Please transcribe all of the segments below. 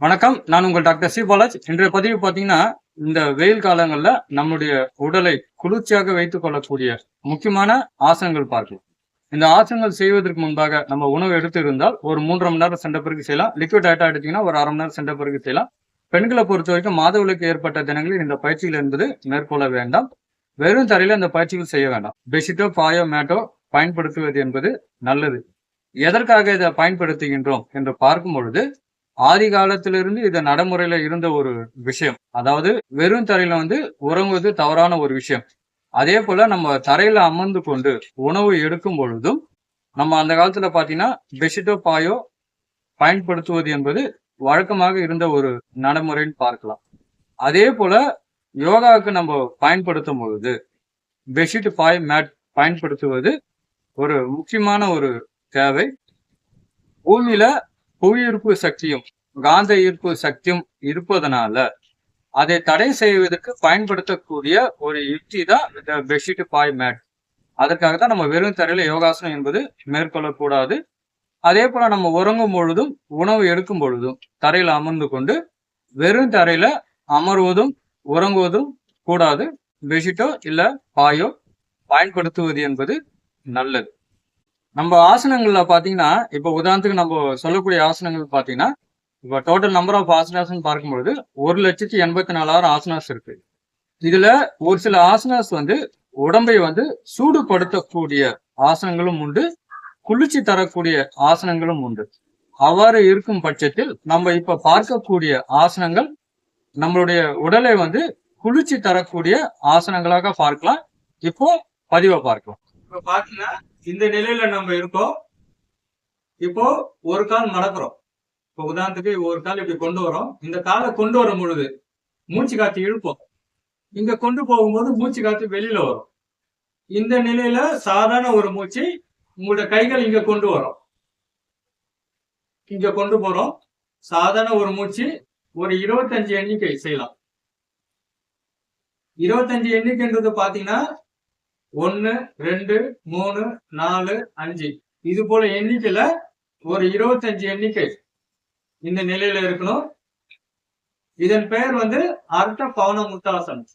வணக்கம். நான் உங்கள் டாக்டர் சி. பாலாஜ். இன்றைய பதிவு பார்த்தீங்கன்னா இந்த வெயில் காலங்களில் நம்முடைய உடலை குளிர்ச்சியாக வைத்துக் கொள்ளக்கூடிய முக்கியமான ஆசனங்கள் பார்க்கலாம். இந்த ஆசனங்கள் செய்வதற்கு முன்பாக நம்ம உணவு எடுத்து இருந்தால் ஒரு மூன்றரை மணி நேரம் சென்ற பிறகு செய்யலாம். லிக்விட் ஐட்டா எடுத்தீங்கன்னா ஒரு அரை மணி நேரம் சென்ற பிறகு செய்யலாம். பெண்களை பொறுத்த வரைக்கும் மாதவிலக்கு ஏற்பட்ட தினங்களில் இந்த பயிற்சிகள் என்பது மேற்கொள்ள வேண்டாம். வெறும் தரையில இந்த பயிற்சிகள் செய்ய வேண்டாம். பெட்ஷீட்டோ பாயோ மேட்டோ பயன்படுத்துவது என்பது நல்லது. எதற்காக இதை பயன்படுத்துகின்றோம் என்று பார்க்கும் பொழுது ஆதி காலத்திலிருந்து இது நடைமுறையில இருந்த ஒரு விஷயம். அதாவது வெறும் தரையில வந்து உறங்குவது தவறான ஒரு விஷயம். அதே போல நம்ம தரையில அமர்ந்து கொண்டு உணவு எடுக்கும் பொழுதும் நம்ம அந்த காலத்துல பாத்தீங்கன்னா பெட்ஷீட்டோ பாயோ பயன்படுத்துவது என்பது வழக்கமாக இருந்த ஒரு நடைமுறைன்னு பார்க்கலாம். அதே போல யோகாவுக்கு நம்ம பயன்படுத்தும் பொழுது பெட்ஷீட் பாய் மேட் பயன்படுத்துவது ஒரு முக்கியமான ஒரு தேவை. பூமியில புவியீர்ப்பு சக்தியும் காந்த ஈர்ப்பு சக்தியும் இருப்பதனால அதை தடை செய்வதற்கு பயன்படுத்தக்கூடிய ஒரு யுக்தி தான் இந்த பெட்ஷீட் பாய் மேட். அதற்காக தான் நம்ம வெறும் தரையில யோகாசனம் என்பது மேற்கொள்ளக்கூடாது. அதே போல நம்ம உறங்கும் பொழுதும் உணவு எடுக்கும் பொழுதும் தரையில் அமர்ந்து கொண்டு வெறும் தரையில அமர்வதும் உறங்குவதும் கூடாது. பெட்ஷீட்டோ இல்ல பாயோ பயன்படுத்துவது என்பது நல்லது. நம்ம ஆசனங்கள்ல பாத்தீங்கன்னா இப்ப உதாரணத்துக்கு நம்ம சொல்லக்கூடிய ஆசனங்கள் பாத்தீங்கன்னா இப்ப டோட்டல் நம்பர் ஆஃப் ஆசனாஸ்ன்னு பார்க்கும்பொழுது ஒரு லட்சத்தி எண்பத்தி நாலாயிரம் ஆசனாஸ் இருக்கு. இதுல ஒரு சில ஆசனாஸ் வந்து உடம்பை வந்து சூடுபடுத்தக்கூடிய ஆசனங்களும் உண்டு குளிர்ச்சி தரக்கூடிய ஆசனங்களும் உண்டு. அவ்வாறு இருக்கும் பட்சத்தில் நம்ம இப்ப பார்க்கக்கூடிய ஆசனங்கள் நம்மளுடைய உடலை வந்து குளிர்ச்சி தரக்கூடிய ஆசனங்களாக பார்க்கலாம். இப்போ பதிவை பார்க்கலாம். இப்ப பாத்தீங்கன்னா இந்த நிலையில நம்ம இருக்கோம். இப்போ ஒரு கால் மடக்குறோம் இப்போ உதாரணத்துக்கு ஒரு கால் இப்படி கொண்டு வரோம். இந்த காலை கொண்டு வரும் பொழுது மூச்சு காத்து இழுப்போம். இங்க கொண்டு போகும்போது மூச்சு காத்து வெளியில வரும். இந்த நிலையில சாதாரண ஒரு மூச்சு உங்களோட கைகள் இங்க கொண்டு வரும். இங்க கொண்டு போறோம். சாதாரண ஒரு மூச்சு ஒரு இருபத்தஞ்சு எண்ணிக்கை செய்யலாம். இருபத்தஞ்சு எண்ணிக்கைன்றது பாத்தீங்கன்னா ஒன்னு ரெண்டு மூணு நாலு அஞ்சு. இது போல எண்ணிக்கையில ஒரு இருபத்தஞ்சு எண்ணிக்கை. இந்த நிலையில இருக்கணும். இதன் பெயர் வந்து அர்த்த பவன முத்தாசனம்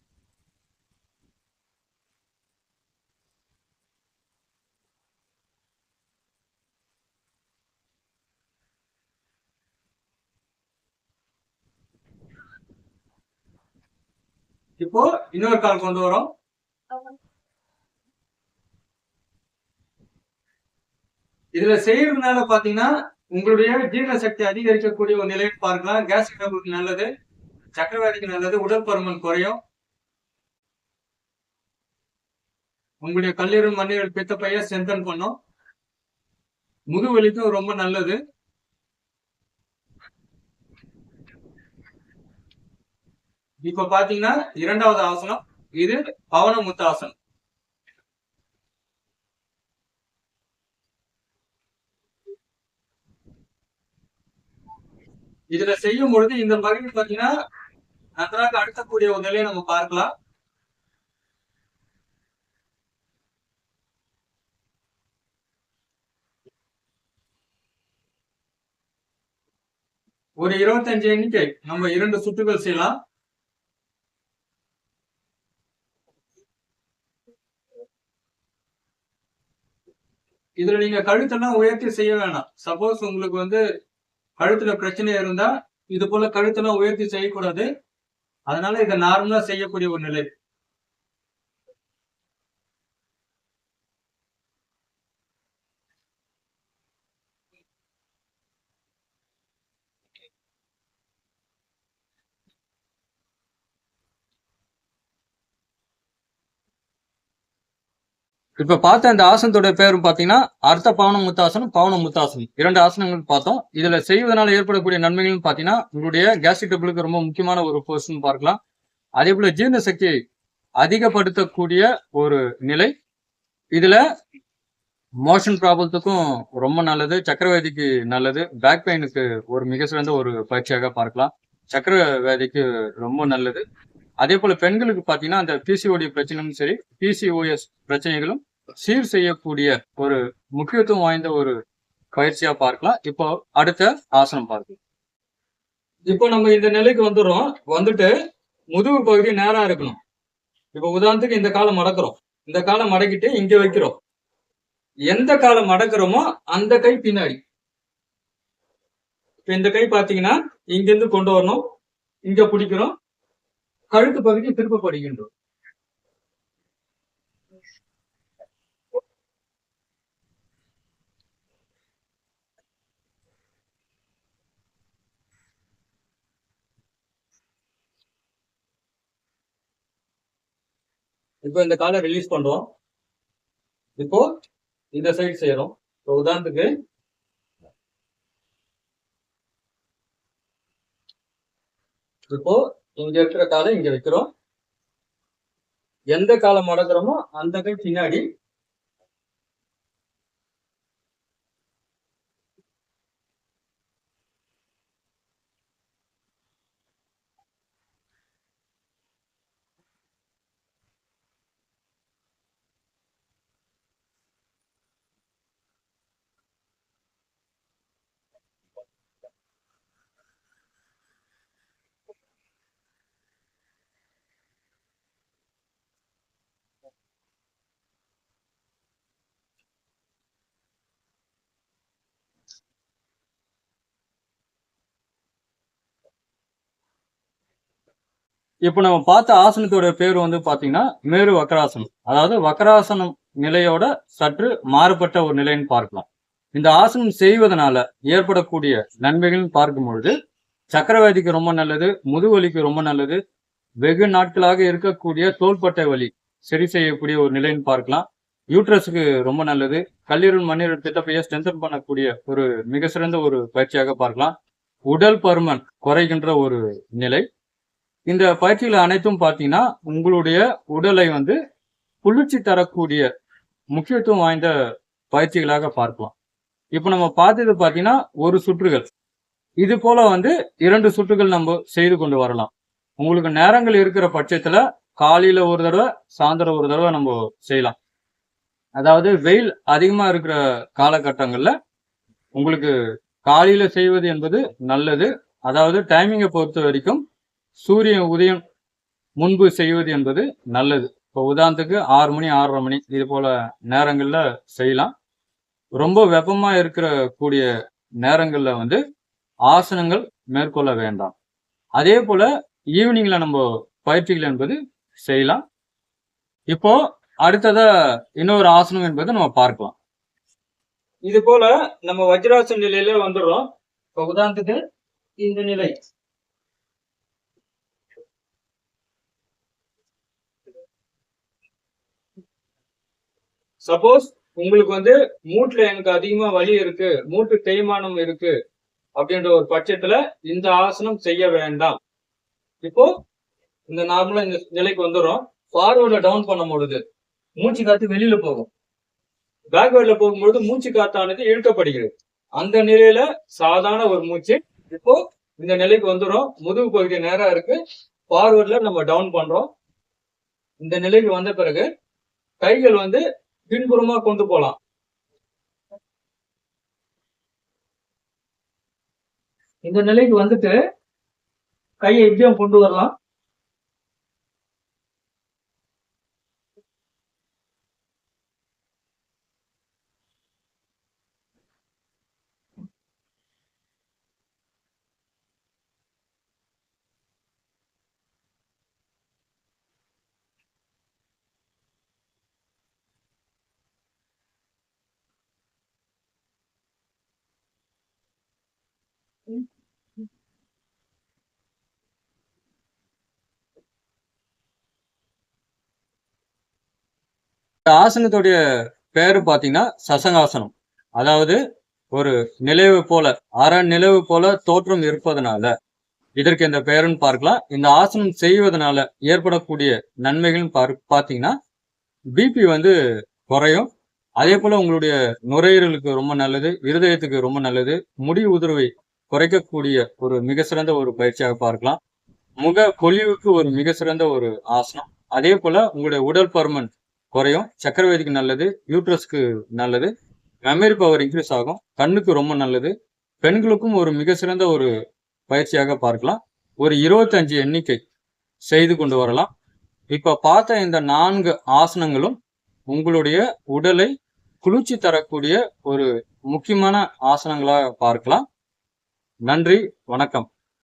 இப்போ இன்னொரு கால் கொண்டு வரோம். இதுல செய்யறதுனால பாத்தீங்கன்னா உங்களுடைய ஜீரண சக்தி அதிகரிக்கக்கூடிய ஒரு நிலையை பார்க்கலாம். கேஸ் டபுளுக்கு நல்லது சக்கரவாதிக்கு நல்லது உடல் பருமன் குறையும். உங்களுடைய கல்லீரல் மண்ணீரல் பித்த பைய பண்ணும். முதுவலிக்கும் ரொம்ப நல்லது. இப்ப பாத்தீங்கன்னா இரண்டாவது ஆசனம் இது பவன முத்தாசனம் இதுல செய்யும் பொழுது இந்த மாதிரி பாத்தீங்கன்னா நன்றாக அடுக்கக்கூடிய ஒரு நிலையை நம்ம பார்க்கலாம். ஒரு இருபத்தஞ்சு எண்ணிக்கை நம்ம இரண்டு சுட்டுகள் செய்யலாம். இதுல நீங்க கழுத்தெல்லாம் உயர்த்தி செய்ய வேணாம். சப்போஸ் உங்களுக்கு வந்து கழுத்துல பிரச்சனை இருந்தா இது போல கழுத்தெல்லாம் உயர்த்தி செய்யக்கூடாது. அதனால இதை நார்மலா செய்யக்கூடிய ஒரு நிலை. இப்ப பார்த்த இந்த ஆசனத்தோட பேரும் பாத்தீங்கன்னா அர்த்த பவன முத்தாசனம் பவன முத்தாசனம். இரண்டு ஆசனங்கள் பார்த்தோம். இதுல செய்வதனால ஏற்படக்கூடிய நன்மைகள் பாத்தீங்கன்னா உங்களுடைய கேஸ்ட்ரிக் டபுளுக்கு ரொம்ப முக்கியமான ஒரு போர்ஷன் பார்க்கலாம். அதே போல ஜீரண சக்தியை அதிகப்படுத்தக்கூடிய ஒரு நிலை. இதுல மோஷன் ப்ராப்ளத்துக்கும் ரொம்ப நல்லது சக்கரவேதிக்கு நல்லது. பேக் பெயினுக்கு ஒரு மிக சிறந்த ஒரு பயிற்சியாக பார்க்கலாம். சக்கரவேதிக்கு ரொம்ப நல்லது. அதே போல பெண்களுக்கு பாத்தீங்கன்னா அந்த பிசிஓடி பிரச்சனையும் சரி பிசிஓஎஸ் பிரச்சனைகளும் சீர் செய்யக்கூடிய ஒரு முக்கியத்துவம் வாய்ந்த ஒரு பயிற்சியா பார்க்கலாம். இப்போ அடுத்த ஆசனம் பார்க்கலாம். இப்போ நம்ம இந்த நிலைக்கு வந்துடுறோம். வந்துட்டு முதுகு பகுதி நேரா இருக்கணும். இப்போ உதாரணத்துக்கு இந்த காலம் மடக்கிறோம். இந்த காலம் மடக்கிட்டு இங்க வைக்கிறோம். எந்த காலம் மடக்கிறோமோ அந்த கை பின்னாடி. இப்ப இந்த கை பாத்தீங்கன்னா இங்கிருந்து கொண்டு வரணும். இங்க பிடிக்கிறோம். கழுத்து பகுதி திருப்பப்படுகின்றோம். இப்போ இந்த காலை ரிலீஸ் பண்றோம். இப்போ இந்த சைடு செய்யறோம். இப்போ உதாரணத்துக்கு இப்போ இங்க இருக்கிற காலை இங்க வைக்கிறோம். எந்த காலம் மடக்குறோமோ அந்த கை பின்னாடி இப்போ நம்ம பார்த்த ஆசனத்தோட பேர் வந்து பார்த்தீங்கன்னா மேரு வக்கராசனம். அதாவது வக்கராசனம் நிலையோட சற்று மாறுபட்ட ஒரு நிலைன்னு பார்க்கலாம். இந்த ஆசனம் செய்வதனால ஏற்படக்கூடிய நன்மைகள்னு பார்க்கும் பொழுது சக்கரவாதிக்கு ரொம்ப நல்லது முதுவலிக்கு ரொம்ப நல்லது வெகு நாட்களாக இருக்கக்கூடிய தோள்பட்டை வலி சரி செய்யக்கூடிய ஒரு நிலைன்னு பார்க்கலாம். யூட்ரஸுக்கு ரொம்ப நல்லது கல்லீரல் மண்ணீரல் திட்டப்பையை ஸ்ட்ரென்தன் பண்ணக்கூடிய ஒரு மிக சிறந்த ஒரு பயிற்சியாக பார்க்கலாம். உடல் பருமன் குறைகின்ற ஒரு நிலை இந்த பயிற்சிகள் அனைத்தும் பார்த்தீங்கன்னா உங்களுடைய உடலை வந்து குளிர்ச்சி தரக்கூடிய முக்கியத்துவம் வாய்ந்த பயிற்சிகளாக பார்க்கலாம். இப்போ நம்ம பார்த்தது பார்த்தீங்கன்னா ஒரு சுற்றுகள். இது போல வந்து இரண்டு சுற்றுகள் நம்ம செய்து கொண்டு வரலாம். உங்களுக்கு நேரங்கள் இருக்கிற பட்சத்துல காலையில ஒரு தடவை சாயந்தரம் ஒரு தடவை நம்ம செய்யலாம். அதாவது வெயில் அதிகமா இருக்கிற காலகட்டங்கள்ல உங்களுக்கு காலையில செய்வது என்பது நல்லது. அதாவது டைமிங்கை பொறுத்த வரைக்கும் சூரியன் உதயம் முன்பு செய்வது என்பது நல்லது. இப்போ உதாரணத்துக்கு ஆறு மணி ஆறரை மணி இது போல நேரங்களில் செய்யலாம். ரொம்ப வெப்பமாக இருக்கிற கூடிய நேரங்களில் வந்து ஆசனங்கள் மேற்கொள்ள வேண்டாம். அதே போல ஈவினிங்கில் நம்ம பயிற்சிகள் என்பது செய்யலாம். இப்போ அடுத்ததாக இன்னொரு ஆசனம் என்பது நம்ம பார்க்கலாம். இது போல நம்ம வஜ்ராசன நிலையில வந்துடுறோம். இப்போ உதாரணத்துக்கு இந்த நிலை சப்போஸ் உங்களுக்கு வந்து மூட்டுல எனக்கு அதிகமா வலி இருக்கு மூட்டு தேய்மானம் இருக்கு அப்படின்ற ஒரு பட்சத்துல இந்த ஆசனம் செய்ய வேண்டாம். இப்போ இந்த நார்மலா இந்த நிலைக்கு வந்துடும் ஃபார்வர்ட்ல டவுன் பண்ணும் பொழுது மூச்சு காத்து வெளியில போகும். பேக்வேர்ட்ல போகும்பொழுது மூச்சு காத்தானது இழுக்கப்படுகிறது. அந்த நிலையில சாதாரண ஒரு மூச்சு. இப்போ இந்த நிலைக்கு வந்துடும் முதுகு பகுதி நேரா இருக்கு. ஃபார்வர்ட்ல நம்ம டவுன் பண்றோம். இந்த நிலைக்கு வந்த பிறகு கைகள் வந்து பின்புறமா கொண்டு போலாம். இந்த நிலைக்கு வந்துட்டு கையை இப்படியும் கொண்டு வரலாம். ஆசனத்துடைய பேரு பாத்தீங்கன்னா சசங்காசனம் அதாவது ஒரு நிலவு போல அற நிலவு போல தோற்றம் இருப்பதனால இதற்கு இந்த பெயருன்னு பார்க்கலாம். இந்த ஆசனம் செய்வதனால ஏற்படக்கூடிய நன்மைகள் பார் பாத்தீங்கன்னா பிபி வந்து குறையும். அதே போல உங்களுடைய நுரையீரலுக்கு ரொம்ப நல்லது இருதயத்துக்கு ரொம்ப நல்லது முடி உதிர்வை குறைக்கக்கூடிய ஒரு மிக சிறந்த ஒரு பயிற்சியாக பார்க்கலாம். முக பொலிவுக்கு ஒரு மிக சிறந்த ஒரு ஆசனம். அதே போல உங்களுடைய உடல் பருமன் குறையும். சக்கரவதிக்கு நல்லது யூட்ரஸ்க்கு நல்லது. மெமரி பவர் இன்க்ரீஸ் ஆகும். கண்ணுக்கு ரொம்ப நல்லது. பெண்களுக்கும் ஒரு மிக சிறந்த ஒரு பயிற்சியாக பார்க்கலாம். ஒரு இருபத்தஞ்சு எண்ணிக்கை செய்து கொண்டு வரலாம். இப்போ பார்த்த இந்த நான்கு ஆசனங்களும் உங்களுடைய உடலை குளிர்ச்சி தரக்கூடிய ஒரு முக்கியமான ஆசனங்களாக பார்க்கலாம். நன்றி வணக்கம்.